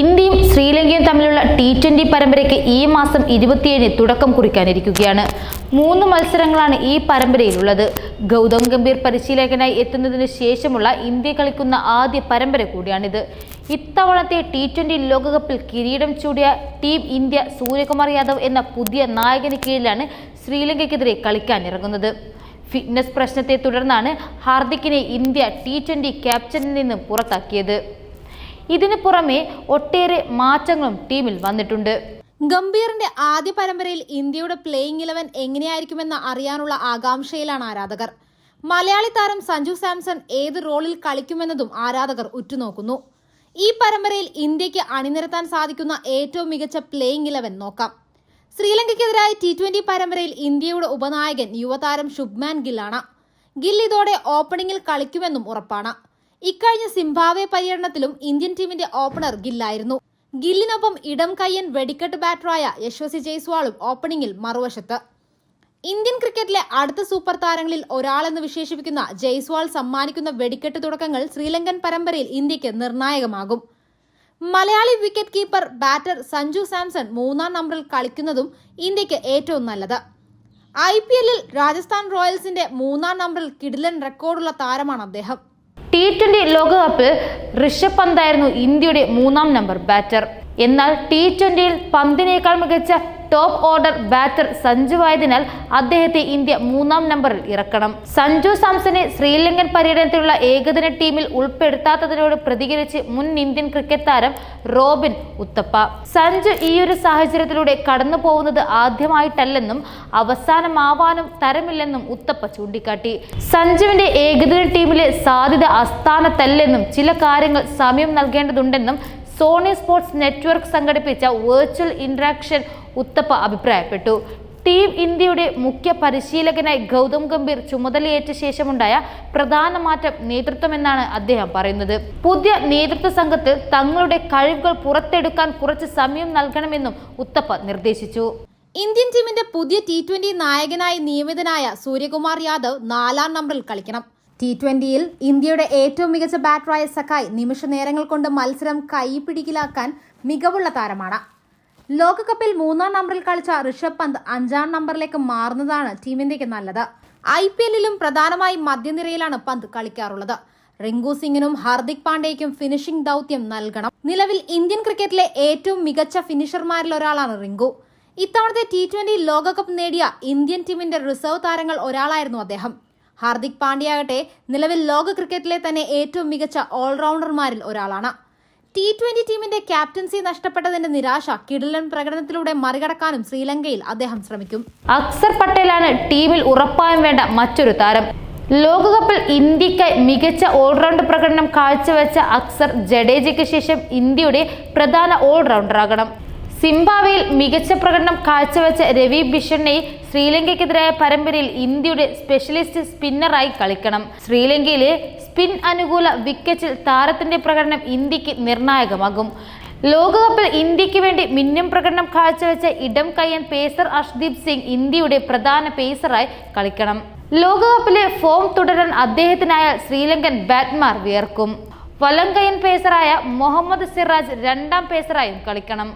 ഇന്ത്യയും ശ്രീലങ്കയും തമ്മിലുള്ള T twenty പരമ്പരയ്ക്ക് ഈ മാസം ഇരുപത്തിയേഴിന് തുടക്കം കുറിക്കാനിരിക്കുകയാണ്. മൂന്ന് മത്സരങ്ങളാണ് ഈ പരമ്പരയിലുള്ളത്. ഗൗതം ഗംഭീർ പരിശീലകനായി എത്തുന്നതിന് ശേഷമുള്ള ഇന്ത്യ കളിക്കുന്ന ആദ്യ പരമ്പര കൂടിയാണിത്. ഇത്തവണത്തെ ടി ട്വന്റി ലോകകപ്പിൽ കിരീടം ചൂടിയ ടീം ഇന്ത്യ സൂര്യകുമാർ യാദവ് എന്ന പുതിയ നായകന് കീഴിലാണ് ശ്രീലങ്കയ്ക്കെതിരെ കളിക്കാനിറങ്ങുന്നത്. ഫിറ്റ്നസ് പ്രശ്നത്തെ തുടർന്നാണ് ഹാർദിക്കിനെ ഇന്ത്യ ടി ട്വന്റി ക്യാപ്റ്റനിൽ നിന്ന് പുറത്താക്കിയത്. ഇതിനു പുറമെ ഒട്ടേറെ മാറ്റങ്ങളും ടീമിൽ വന്നിട്ടുണ്ട്. ഗംഭീറിന്റെ ആദ്യ പരമ്പരയിൽ ഇന്ത്യയുടെ പ്ലേയിങ് ഇലവൻ എങ്ങനെയായിരിക്കുമെന്ന് അറിയാനുള്ള ആകാംക്ഷയിലാണ് ആരാധകർ. മലയാളി താരം സഞ്ജു സാംസൺ ഏത് റോളിൽ കളിക്കുമെന്നതും ആരാധകർ ഉറ്റുനോക്കുന്നു. ഈ പരമ്പരയിൽ ഇന്ത്യയ്ക്ക് അണിനിരത്താൻ സാധിക്കുന്ന ഏറ്റവും മികച്ച പ്ലേയിങ് ഇലവൻ നോക്കാം. ശ്രീലങ്കയ്ക്കെതിരായ ടി ട്വന്റി പരമ്പരയിൽ ഇന്ത്യയുടെ ഉപനായകൻ യുവതാരം ശുഭ്മാൻ ഗില്ലാണ്. ഗിൽ ഇതോടെ ഓപ്പണിംഗിൽ കളിക്കുമെന്നും ഉറപ്പാണ്. ഇക്കഴിഞ്ഞ സിംബാവെ പര്യടനത്തിലും ഇന്ത്യൻ ടീമിന്റെ ഓപ്പണർ ഗില്ലായിരുന്നു. ഗില്ലിനൊപ്പം ഇടം കയ്യൻ വെടിക്കെട്ട് ബാറ്ററായ യശ്വസി ജയ്സ്വാളും ഓപ്പണിംഗിൽ മറുവശത്ത്. ഇന്ത്യൻ ക്രിക്കറ്റിലെ അടുത്ത സൂപ്പർ താരങ്ങളിൽ ഒരാളെന്ന് വിശേഷിപ്പിക്കുന്ന ജയ്സ്വാൾ സമ്മാനിക്കുന്ന വെടിക്കെട്ട് തുടക്കങ്ങൾ ശ്രീലങ്കൻ പരമ്പരയിൽ ഇന്ത്യയ്ക്ക് നിർണായകമാകും. Malayali wicket keeper batter Sanju Samson മൂന്നാം നമ്പറിൽ കളിക്കുന്നതും ഇന്ത്യയ്ക്ക് ഏറ്റവും നല്ലത്. ഐ പി എല്ലിൽ രാജസ്ഥാൻ റോയൽസിന്റെ മൂന്നാം നമ്പറിൽ കിടിലൻ റെക്കോർഡുള്ള താരമാണ് അദ്ദേഹം. ടി ട്വന്റി ലോകകപ്പിൽ ഋഷഭ് പന്തായിരുന്നു ഇന്ത്യയുടെ മൂന്നാം നമ്പർ ബാറ്റർ എന്നാൽ ടി ട്വന്റിയിൽ പന്തിനേക്കാൾ മികച്ച ടോപ്പ് ഓർഡർ ബാറ്റർ സഞ്ജു സഞ്ജുവായതിനാൽ അദ്ദേഹത്തെ ഇന്ത്യ മൂന്നാം നമ്പറിൽ ഇറക്കണം. സഞ്ജു സാംസനെ ശ്രീലങ്കൻ പര്യടനത്തിലുള്ള ഏകദിന ടീമിൽ ഉൾപ്പെടുത്താത്തതിനോട് പ്രതികരിച്ച് മുൻ ഇന്ത്യൻ ക്രിക്കറ്റ് താരം റോബിൻ ഉത്തപ്പ. സഞ്ജു ഈ ഒരു സാഹചര്യത്തിലൂടെ കടന്നു പോകുന്നത് ആദ്യമായിട്ടല്ലെന്നും അവസാനമാവാനും തരമില്ലെന്നും ഉത്തപ്പ ചൂണ്ടിക്കാട്ടി. സഞ്ജുവിന്റെ ഏകദിന ടീമിലെ സാധ്യത അസ്ഥാനത്തല്ലെന്നും ചില കാര്യങ്ങൾ സമയം നൽകേണ്ടതുണ്ടെന്നും സോണി സ്പോർട്സ് നെറ്റ്വർക്ക് സംഘടിപ്പിച്ച വെർച്വൽ ഇൻട്രാക്ഷൻ ഉത്തപ്പ അഭിപ്രായപ്പെട്ടു. ടീം ഇന്ത്യയുടെ മുഖ്യ പരിശീലകനായി ഗൗതം ഗംഭീർ ചുമതലയേറ്റ ശേഷമുണ്ടായ പ്രധാന മാറ്റം നേതൃത്വമെന്നാണ് അദ്ദേഹം പറയുന്നത്. പുതിയ നേതൃത്വ സംഘത്തിൽ തങ്ങളുടെ കഴിവുകൾ പുറത്തെടുക്കാൻ കുറച്ച് സമയം നൽകണമെന്നും ഉത്തപ്പ നിർദ്ദേശിച്ചു. ഇന്ത്യൻ ടീമിന്റെ പുതിയ ടി ട്വന്റി നായകനായി നിയമിതനായ സൂര്യകുമാർ യാദവ് നാലാം നമ്പറിൽ കളിക്കണം. ടി ട്വന്റിയിൽ ഇന്ത്യയുടെ ഏറ്റവും മികച്ച ബാറ്ററായ സഖായ് നിമിഷ നേരങ്ങൾ കൊണ്ട് മത്സരം കൈപ്പിടിക്കിലാക്കാൻ മികവുള്ള താരമാണ്. ലോകകപ്പിൽ മൂന്നാം നമ്പറിൽ കളിച്ച ഋഷഭ് പന്ത് അഞ്ചാം നമ്പറിലേക്ക് മാറുന്നതാണ് ടീം ഇന്ത്യയ്ക്ക് നല്ലത്. ഐ പി എല്ലിലും പ്രധാനമായും മധ്യനിരയിലാണ് പന്ത് കളിക്കാറുള്ളത്. റിങ്കു സിംഗിനും ഹാർദിക് പാണ്ഡ്യയ്ക്കും ഫിനിഷിംഗ് ദൗത്യം നൽകണം. നിലവിൽ ഇന്ത്യൻ ക്രിക്കറ്റിലെ ഏറ്റവും മികച്ച ഫിനിഷർമാരിൽ ഒരാളാണ് റിങ്കു. ഇത്തവണത്തെ ടി ട്വന്റി ലോകകപ്പ് നേടിയ ഇന്ത്യൻ ടീമിന്റെ റിസർവ് താരങ്ങൾ ഒരാളായിരുന്നു അദ്ദേഹം. ഹാർദിക് പാണ്ഡ്യയാകട്ടെ നിലവിൽ ലോക ക്രിക്കറ്റിലെ തന്നെ ഏറ്റവും മികച്ച ഓൾറൗണ്ടർമാരിൽ ഒരാളാണ്. ടി ട്വന്റി ടീമിന്റെ ക്യാപ്റ്റൻസി നഷ്ടപ്പെട്ടതിന്റെ നിരാശ കിടിലൻ പ്രകടനത്തിലൂടെ മറികടക്കാനും ശ്രീലങ്കയിൽ അദ്ദേഹം ശ്രമിക്കും. അക്സർ പട്ടേലാണ് ടീമിൽ ഉറപ്പായും വേണ്ട മറ്റൊരു താരം. ലോകകപ്പിൽ ഇന്ത്യയ്ക്ക് മികച്ച ഓൾറൗണ്ട് പ്രകടനം കാഴ്ചവെച്ച അക്സർ ജഡേജയ്ക്ക് ശേഷം ഇന്ത്യയുടെ പ്രധാന ഓൾറൗണ്ടറാകണം. സിംബാബ്വേയിൽ മികച്ച പ്രകടനം കാഴ്ചവെച്ച രവി ബിഷണ്ണെ ശ്രീലങ്കയ്ക്കെതിരായ പരമ്പരയിൽ ഇന്ത്യയുടെ സ്പെഷ്യലിസ്റ്റ് സ്പിന്നറായി കളിക്കണം. ശ്രീലങ്കയിലെ സ്പിൻ അനുകൂല വിക്കറ്റിൽ താരത്തിന്റെ പ്രകടനം ഇന്ത്യയ്ക്ക് നിർണായകമാകും. ലോകകപ്പിൽ ഇന്ത്യയ്ക്ക് വേണ്ടി മിന്നും പ്രകടനം കാഴ്ചവെച്ച ഇടം കയ്യൻ പേസർ അർഷ്ദീപ് സിംഗ് ഇന്ത്യയുടെ പ്രധാന പേസറായി കളിക്കണം. ലോകകപ്പിലെ ഫോം തുടരാൻ അദ്ദേഹത്തിനായ ശ്രീലങ്കൻ ബാറ്റ്മാർ വിയർക്കും. വലങ്കയൻ പേസറായ മുഹമ്മദ് സിറാജ് രണ്ടാം പേസറായും കളിക്കണം.